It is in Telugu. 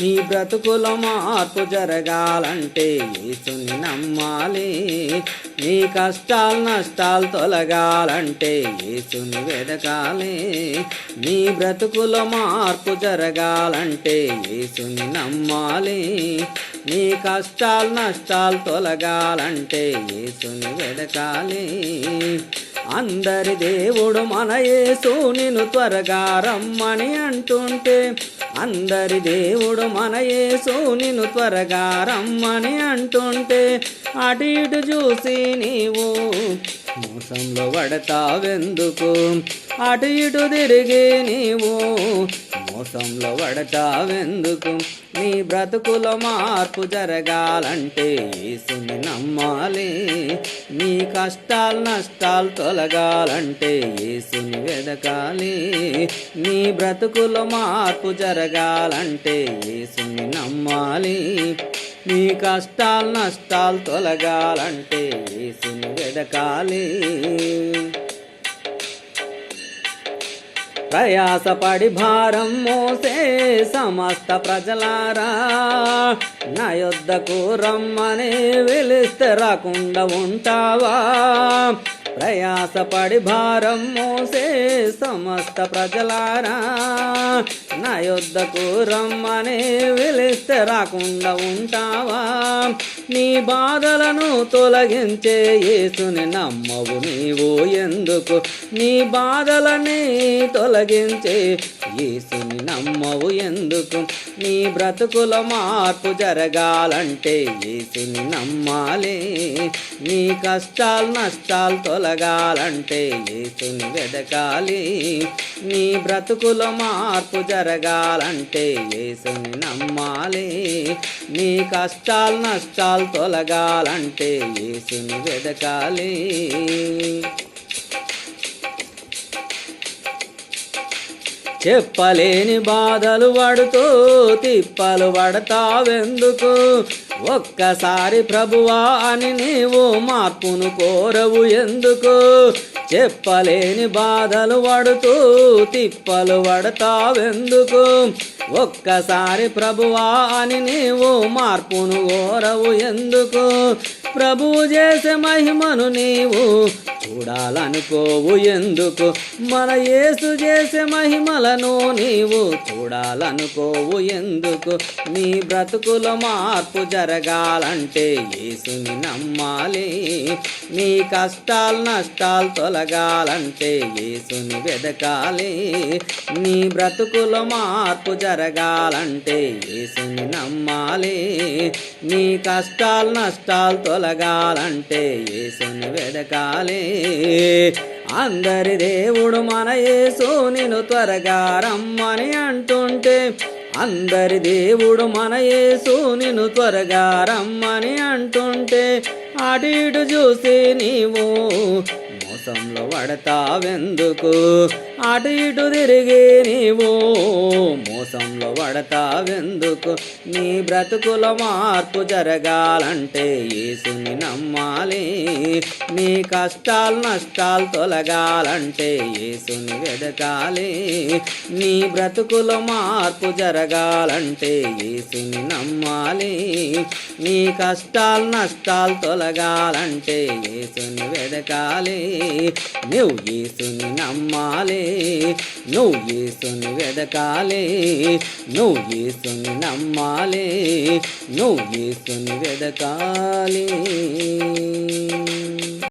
నీ బ్రతుకుల మార్పు జరగాలంటే యేసుని నమ్మాలి. నీ కష్టాలు నష్టాలు తొలగాలంటే యేసుని వెదకాలి. నీ బ్రతుకుల మార్పు జరగాలంటే యేసుని నమ్మాలి. నీ కష్టాలు నష్టాలు తొలగాలంటే యేసుని వెదకాలి. అందరి దేవుడు మన యేసు నిన్ను త్వరగా రమ్మని అంటుంటే అందరి దేవుడు మన యేసు నిన్ను త్వరగా రమ్మని అంటుంటే అటు ఇటు చూసి నీవు మోసంలో పడతావెందుకు? అటు ఇటు తిరిగి నీవు మోసంలో పడతావెందుకు నీ బ్రతుకుల మార్పు జరగాలంటే యేసుని నమ్మాలి. నీ కష్టాలు నష్టాలు తొలగాలంటే యేసుని వెదకాలి. నీ బ్రతుకుల మార్పు జరగాలంటే యేసుని నమ్మాలి. నీ కష్టాలు నష్టాలు తొలగాలంటే యేసుని వెదకాలి. ప్రయాసపడి భారం మోసే సమస్త ప్రజలారా నా యొద్దకు రమ్మని వెలిస్తే రాకుండా ఉంటావా? ప్రయాసపడి భారం మోసే సమస్త ప్రజలారా నా యొద్దకు రమ్మని వెలిస్తే రాకుండా ఉంటావా? నీ బాధలను తొలగించే యేసుని నమ్మవు నీవు ఎందుకు? నీ బాధలని తొలగించే యేసుని నమ్మవు ఎందుకు? నీ బ్రతుకుల మార్పు జరగాలంటే యేసుని నమ్మాలి. నీ కష్టాలు నష్టాలు తొలగి తొలగాలంటే ఏసుని వెదకాలి. నీ బ్రతుకుల మార్పు జరగాలంటే ఏసుని నమ్మాలి. నీ కష్టాలు నష్టాలు తొలగాలంటే ఏసుని వెదకాలి. చెప్పలేని బాధలు పడుతూ తిప్పలు పడతావెందుకు? ఒక్కసారి ప్రభువా అని నీవు మార్పును కోరవు ఎందుకు? చెప్పలేని బాధలు పడుతూ తిప్పలు పడతావెందుకు? ఒక్కసారి ప్రభువా అని నీవు మార్పును కోరవు ఎందుకు? ప్రభువు చేసే మహిమను నీవు చూడాలనుకోవు ఎందుకు? మన యేసు చేసే మహిమలను నీవు చూడాలనుకోవు ఎందుకు? నీ బ్రతుకుల మార్పు జరగాలంటే యేసుని నమ్మాలి. నీ కష్టాలు నష్టాలు తొలగాలంటే యేసుని వెదకాలి. నీ బ్రతుకుల మార్పు జరగాలంటే ఏసుని నమ్మాలి. నీ కష్టాలు నష్టాలు తొలగాలంటే ఏసుని వెడకాలి అందరి దేవుడు మన యేసు నిన్ను త్వరగా రమ్మని అంటుంటే అందరి దేవుడు మన యేసు నిన్ను త్వరగా రమ్మని అంటుంటే అటు ఇటు చూసి నీవు మోసంలో పడతావెందుకు? అటు ఇటు తిరిగి నీవు. మోసంలో పడతావెందుకు? నీ బ్రతుకుల మార్పు జరగాలంటే యేసుని నమ్మాలి. నీ కష్టాలు నష్టాలు తొలగాలంటే యేసుని వెదకాలి. నీ బ్రతుకుల మార్పు జరగాలంటే యేసుని నమ్మాలి. నీ కష్టాలు నష్టాలు తొలగాలంటే యేసుని వెదకాలి. నువ్వు యేసుని నమ్మాలి. నువ్వు యేసును వెదకాలే నువ్వు యేసును నమ్మాలే నువ్వు యేసును వెదకాలే.